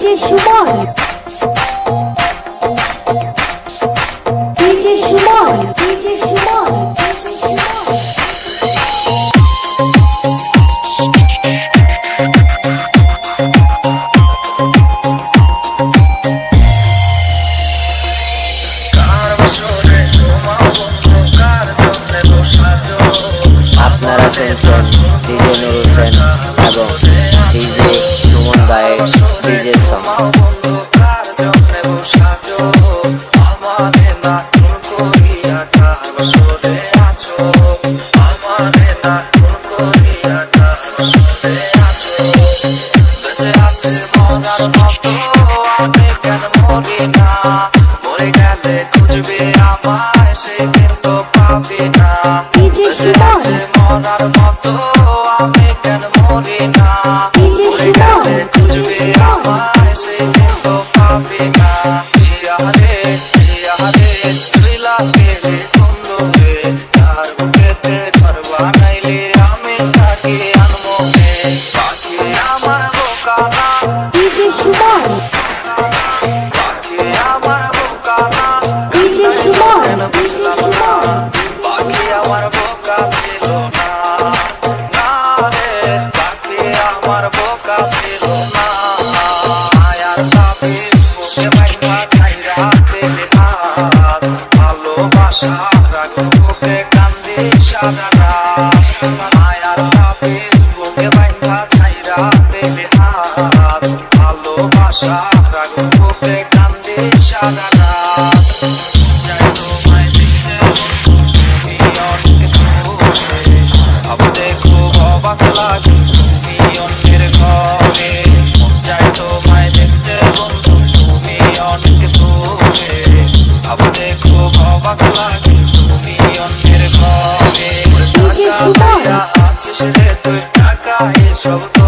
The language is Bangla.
DJ Suman DJ Suman DJ Suman আপনারা শুনছেন ডিজে নুর হোসেন এবং ডিজে ডিজে সং মরার মতো আমি কেন মরি না? খুঁজবে আমায় সে কিন্তু পাবে না ইয়ারে ইয়ারে তুইলা গেলে কুন্দরে তার বুকেতে ঘর বানাইলে আমি তাকে আনব হে পাখি আমার বোকা না ডিজে সুমন। পাখি আমার বোকা না ডিজে সুমন ডিজে সুমন। পাখি আমার বোকা ছিল না। না রে পাখি আমার বোকা ছিল। ভালোবাসা রাগ বুকে কান্দি সারা রাত যাই রে তুই টাকা এসব তো